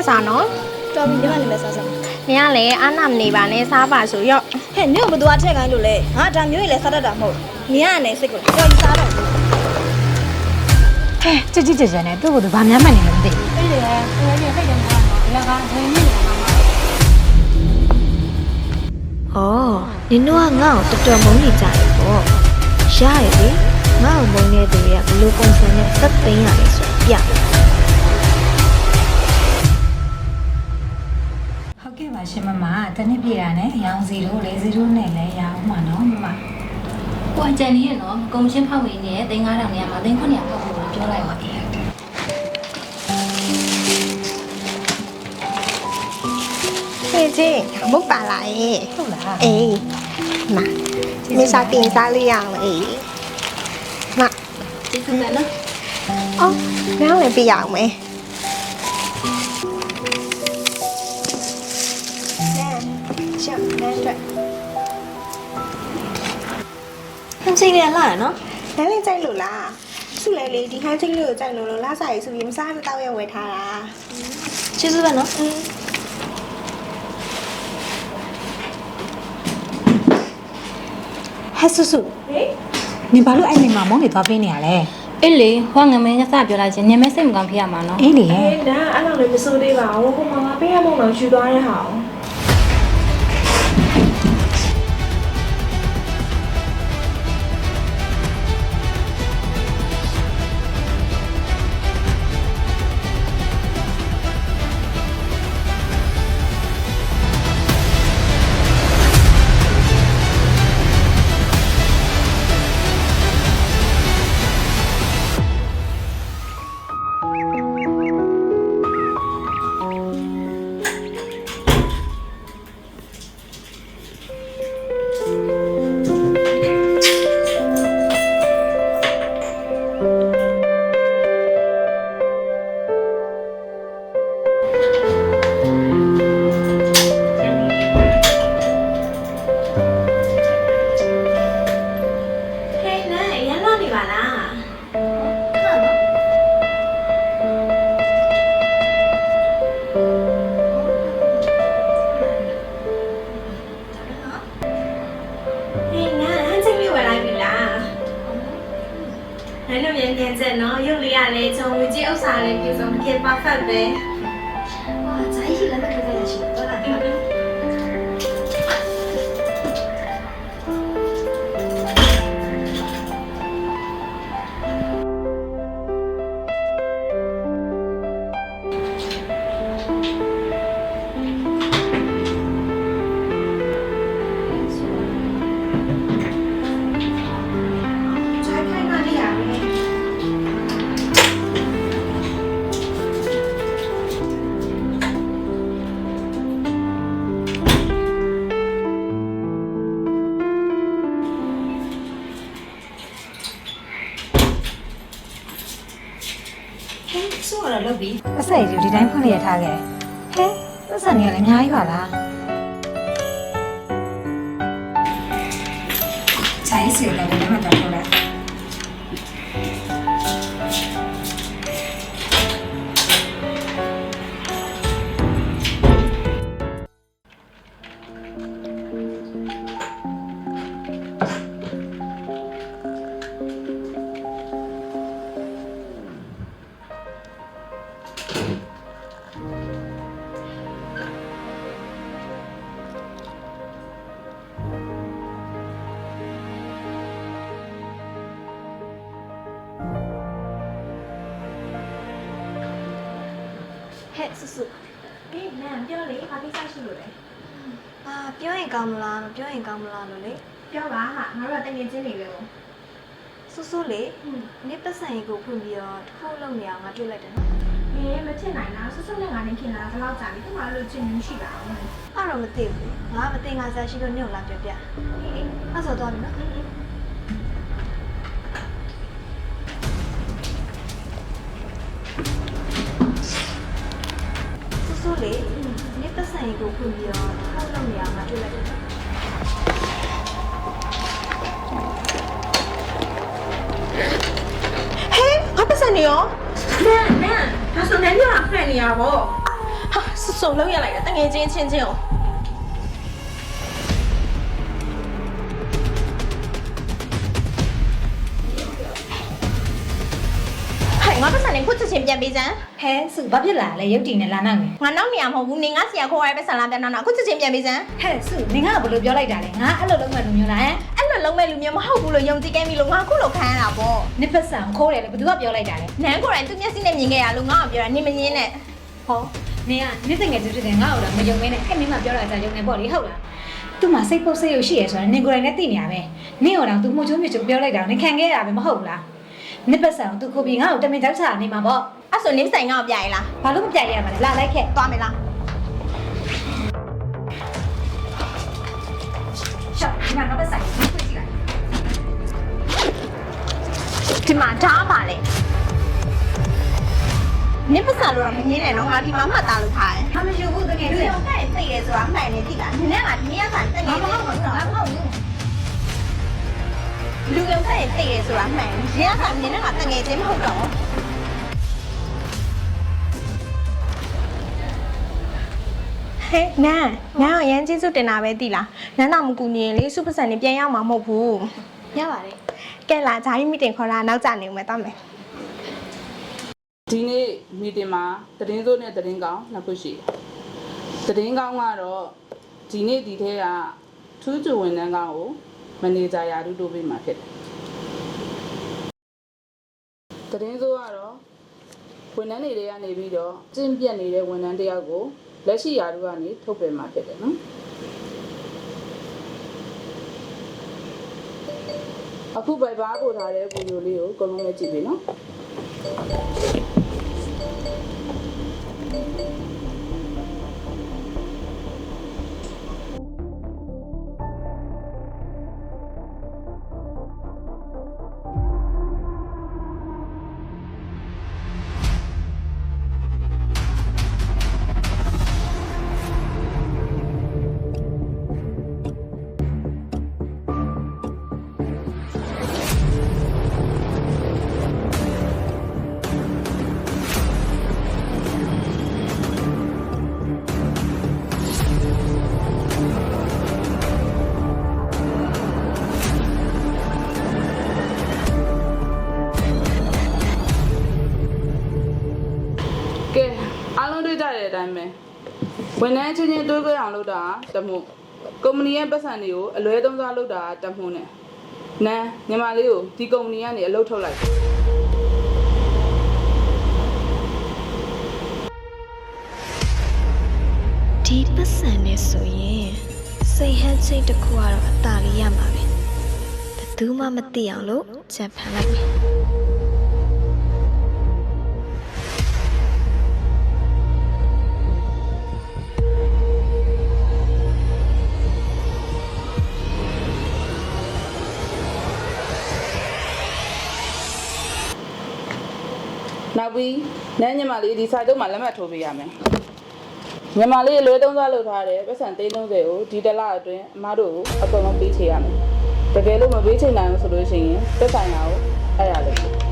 နဲ့စားနော်တော်ပြီညီမလည်းပဲစားစားနင်ကလည်းအားနာမနေပါနဲ့စားပါဆိုရော့ဟဲ့နင့်ကဘသူကထည့်ခိုင်းလို့လဲငါဒါမျိုးကြီးလည်းစားတတ်တာမဟုတ်နင်ကလည်းစိတ်ကိုတော်ကြီးစားတော့ဟဲ့ကြစ်ကြစ်ကြက်ကြက်နဲ့သူ့ကိုယ်သူဘာများမှန်းနေလဲမသိဘူးအဲ့ဒီလေကိုယ်ကြီးဖိတ်တယ်မှာဒီလောကဝင်နေတယ်မှာ။အော်နင်တို့ကငါ့ကိုတော်တော်မုန်းနေကြတယ်ပေါ့။ရရလေငါ့ကိုမုန်းတဲ့သူတွေကဘလို့ပုံစံနဲ့သက်သိမ်းရလဲဆိုပြ။ဟုတ် တနည်းပြရနဲ့ရောင်စီတို့လေစီတို့နဲ့လည်းရအောင်ပါနော်မမကိုအကြံနေရနော်ကွန်ရှင်ဖောက်ဝင်နေတဲ့တင်9000နေရာမှာတင်900ဖောက်ဖို့ပြောလိုက်ပါအေးဟေးချင်းမဟုတ်ပါလားအေးဟုတ်လားအေးมาမေစားတင်စားလေးရအောင်အေးမကျေးဇူးပဲနော်အော်နောင်လည်းပြရအောင်မယ် ရှောင်းနန်းအတွက်ဟင်းချင်းလည်းလာရနော်နန်းလေးကြိုက်လို့လားစုလဲလေဒီဟန်းချင်းလေးကိုကြိုက်လို့လို့လာစားရေးဆိုပြီးမစားမတော့ရဝယ်ထားတာကျေးဇူးပဲနော်ဟဲ့ဆုဆုဟေးနင်ဘာလို့အဲ့နေမှာမုန်းနေသွားပေးနေရလဲအေးလေဟောငမင်းကစပြောလိုက်ချင်းညမဲစိတ်မကောင်းဖြစ်ရမှာနော်အေးလေရဲ့အေးဒါအဲ့လိုလည်းမစိုးသေးပါဘူးကိုမမပေးရမုံတော့ယူသွားရဟောင်း ဟေး လေးရလဲချုံဝကြီးဥစ္စာလေးပြဆုံးတကယ် perfect ပဲ ဟင်းဆိုးရတော့ပြီအဆက်ကြီးဒီတိုင်းဖွင့်ရထားခဲ့ဟဲ့ပတ်စံနေရလည်းအများကြီးပါလားခြိုင်းစီလည်းလည်းမတော်တော့ ဟဲ့ဆူဆူအေးနန်းပြောလေဘာကိစ္စရှိလို့လဲအာပြောရင်ကောင်းမလားမပြောရင်ကောင်းမလားလို့လေပြောပါဟာငါတို့ကတငယ်ချင်းတွေပဲပေါ့ဆူဆူလေနစ်ပတ်စံရီကိုဖွင့်ပြီးတော့တစ်ခုလုံးနေအောင်ငါတွေ့လိုက်တယ်နော်ဟေးမဖြစ်နိုင်လားဆွဆွနဲ့ငါနဲ့ခင်လာဘယ်လောက်ကြာပြီဒီမှာလို့ချင်းမရှိပါဘူးအဲ့တော့မသိဘူးငါမသိငါစားရှိလို့ညို့လာပြပြအေးအေးအဲ့ဆိုတော့ပြီနော် လေနစ်ပတ်စံရီကိုဖွင့်ပြီးတော့တစ်ခုလုံးနေအောင်ငါတွေ့လိုက်တယ်နော်ဟေးဘာပတ်စံနေရောနန်းနန်းဒါဆိုနန်းပြောတာဖက်နေရပေါ့ဟာစွစွလုံးရလိုက်တာတငယ်ချင်းချင်းချင်းကို ပတ်စံနေခုချက်ချင်းပြန်ပေးစမ်းဟဲစုဘာဖြစ်လာလဲရုပ်တည်နဲ့လာနောက်နေငါနောက်နေရမဟုတ်ဘူးနေငါဆရာခေါ်ရတဲ့ပတ်စံလာပြန်တော့အခုချက်ချင်းပြန်ပေးစမ်းဟဲစုနင်ကဘယ်လိုပြောလိုက်တာလဲငါအဲ့လိုလုံးမဲ့လူမျိုးလားဟမ်အဲ့လိုလုံးမဲ့လူမျိုးမဟုတ်ဘူးလို့ယုံကြည်ခဲ့ပြီလို့ငါအခုလိုခံရတာပေါ့နစ်ပတ်စံခိုးတယ်လေဘယ်သူကပြောလိုက်တာလဲနန်းကိုယ်တိုင်သူမျက်စိနဲ့မြင်ခဲ့ရလို့ငါ့ကိုပြောတာနေမငင်းနဲ့ဟောနင်ကနစ်တငယ်ချင်းဖြစ်တယ်ငါ့ကိုတော့မယုံမဲနဲ့အဲ့နင်ကပြောတာကြာယုံနေပေါ့လေဟုတ်လားသူ့မှာစိတ်ပုတ်စိတ်ရရှိရဆိုတာနင်ကိုယ်တိုင်လည်းသိနေရပဲနင်ဟောတော့ तू မှုချုံးမြချုံပြောလိုက်တာနင်ခံခဲ့ရတာပဲမဟုတ်ဘူးလား နစ်ပတ်စံ तू ခိုးပြီးငါ့ကိုတမင်ကြောက်ချနေမှာပေါ့အဲ့ဆိုနင်းဆိုင်ငါ့ကိုပြရလားဘာလို့မပြရရမှာလဲလာလိုက်ခဲ့သွားမယ်လားရှော့ဒီမှာငါပတ်စံကိုဖွင့်ကြည့်လိုက်ဒီမှာဓာတ်ပါလေနင်းပတ်စံလို့တော့မငင်းနဲ့တော့ငါဒီမှာမှတ်သားလို့ထားတယ်ဟာမယူဘူးတကယ်လူလို့ရောကဲသိတယ်ဆိုတာမှန်နေသိလားနင်းကဒီနေ့ကတကယ်မဟုတ်ဘူးငါမဟုတ်ဘူး လူရောကဲသိတယ်ဆိုတာမှန်ဒီကနင်းကတကယ်ချင်းမဟုတ်တော့ဟဲ့နာနာအရန်ကျေးဇူးတင်တာပဲသိလားနန်းတော်မကူညီရင်လေစုပစံနေပြန်ရမှာမဟုတ်ဘူးရပါတယ်ကဲလာဂျာကြီးမီတင်ခေါ်လာနောက်ကျနေဦးမယ်တော့မယ်ဒီနေ့မီတင်မှာသတင်းစိုးနဲ့သတင်းကောင်းနှစ်ခုရှိတယ်သတင်းကောင်းကတော့ဒီနေ့ဒီထဲကထူးချွန်ဝန်ထမ်းကောင်းကို မန်နေဂျာယာရုတိုးပေးမှာဖြစ်တယ်သတင်းစိုးကတော့ဝန်ထမ်းတွေတွေကနေပြီးတော့ကျင့်ပြတ်နေတဲ့ဝန်ထမ်းတစ်ယောက်ကိုလက်ရှိယာရုကနေထုတ်ပယ်မှာဖြစ်တယ်နော်အခုပိုက်ပါပို့ထားတဲ့ဗီဒီယိုလေးကိုအကုန်လုံးလည်းကြည့်ပြီနော် တွေ့ကြတဲ့အတိုင်းပဲဝန်ထမ်းချင်းချင်းတွေးကြအောင်လုပ်တာတမှုကုမ္ပဏီရဲ့ပတ်စံတွေကိုအလွဲသုံးစားလုပ်တာတမှုနဲ့နန်းညီမလေးကိုဒီကုမ္ပဏီကနေအလုပ်ထုတ်လိုက်တယ်ဒီပတ်စံနဲ့ဆိုရင်စိတ်ဟန်ချိတ်တစ်ခုကတော့အသာလေးရမှာပဲဘယ်သူမှမသိအောင်လို့ချက်ဖန်လိုက်မယ် နောက်ပြီးနန်းညီမလေးဒီစာချုပ်မှာလက်မှတ်ထိုးပေးရမယ်ညီမလေးအလွဲသုံးစားလုပ်ထားတဲ့ပတ်စံ330ကိုဒီတစ်လအတွင်းအမတို့ကိုအကုန်လုံးပေးချေရမယ်တကယ်လို့မပေးချင်နိုင်ဘူးဆိုလို့ရှိရင်သက်ဆိုင်ရာကိုအဲ့ရလို့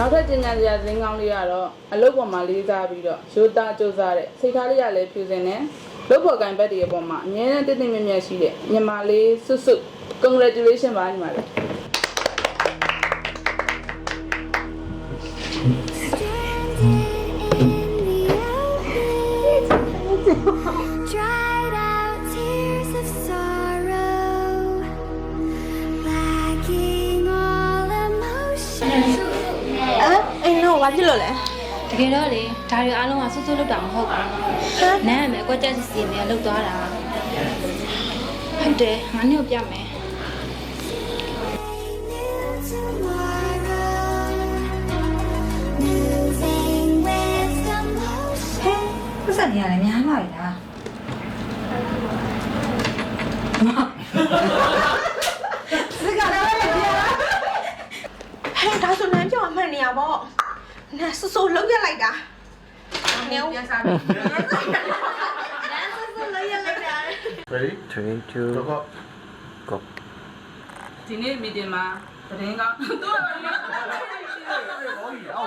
နောက်ထပ်ကျင်ညာစရာဇင်းကောင်းလေးကတော့အလုပ်ပေါ်မှာလေးစားပြီးတော့ရိုးသားကြိုးစားတဲ့စိတ်ထားလေးရလည်းဖြူစင်တဲ့လုပ်ပေါ်ကိုင်ဘက်တွေအပေါ်မှာအမြဲတမ်းတည်တည်မြဲမြဲရှိတဲ့ညီမလေးစွတ်စွတ် congratulation ပါညီမလေး ကယ်တော့လေဒါတွေအားလုံးကဆွဆွလောက်တာမဟုတ်ဘူးနန်းကလည်းကွက်ချက်စီစီနဲ့လောက်သွားတာဟုတ်တယ်ငါညို့ပြမယ် New tomorrow, moving with the motion. ပတ်စံနေရတယ်များပါပြီလားဟဲ့ဒါဆိုနန်းပြောင်းအမှန်နေရပေါ့ နန်းဆူဆူလုံးရလိုက်တာငယ်ဦးပြန်စားပြီ Ready? Three, two, Go, go. go. ဒီနေ့မီတင်မှာသတင်းကောင်းသူ့